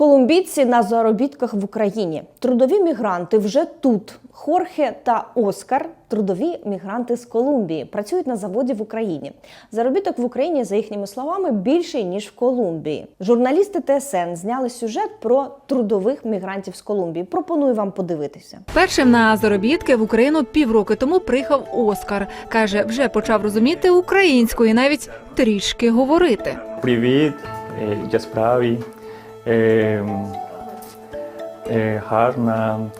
Колумбійці на заробітках в Україні. Трудові мігранти вже тут. Хорхе та Оскар трудові мігранти з Колумбії працюють на заводі в Україні. Заробіток в Україні, за їхніми словами, більший ніж в Колумбії. Журналісти ТСН зняли сюжет про трудових мігрантів з Колумбії. Пропоную вам подивитися. Першим на заробітки в Україну півроки тому приїхав Оскар. Каже, вже почав розуміти українську і навіть трішки говорити. Привіт, е, я справі. Е, е, гарна.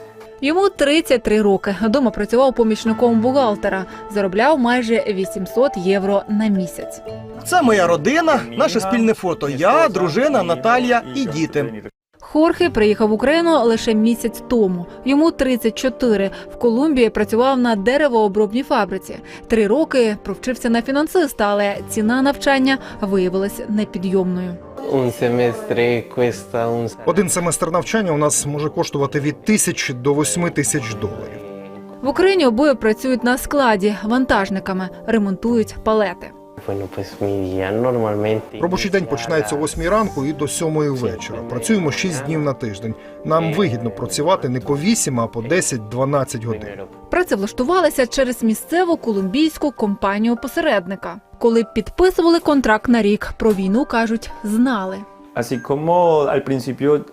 Йому 33 роки. Дома працював помічником бухгалтера. Заробляв майже 800 євро на місяць. Це моя родина, наше спільне фото. Я, дружина, Наталія і діти. Хорхе приїхав в Україну лише місяць тому. Йому 34. В Колумбії працював на деревообробній фабриці. Три роки провчився на фінансиста, але ціна навчання виявилась непідйомною. Un semestre cuesta un Один семестр навчання у нас може коштувати від тисяч до восьми тисяч доларів. В Україні обоє працюють на складі вантажниками, ремонтують палети. Bueno, pues mi día normalmente. Робочий день починається о 8 ранку і до 7 вечора. Працюємо 6 днів на тиждень. Нам вигідно працювати не по 8, а по 10-12 годин. Працевлаштувалися через місцеву колумбійську компанію посередника. Коли підписували контракт на рік, про війну кажуть, знали.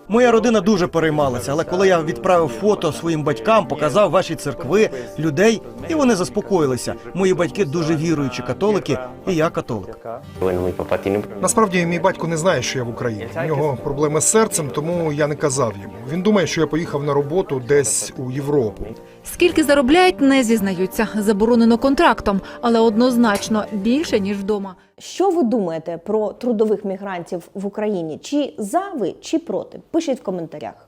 Моя родина дуже переймалася, але коли я відправив фото своїм батькам, показав ваші церкви, людей, і вони заспокоїлися. Мої батьки дуже віруючі католики, і я католик. Насправді мій батько не знає, що я в Україні. У нього проблеми з серцем, тому я не казав йому. Він думає, що я поїхав на роботу десь у Європу. Скільки заробляють, не зізнаються. Заборонено контрактом, але однозначно більше ніж вдома. Що ви думаєте про трудових мігрантів в Україні? Чи за ви, чи проти? Пишіть в коментарях.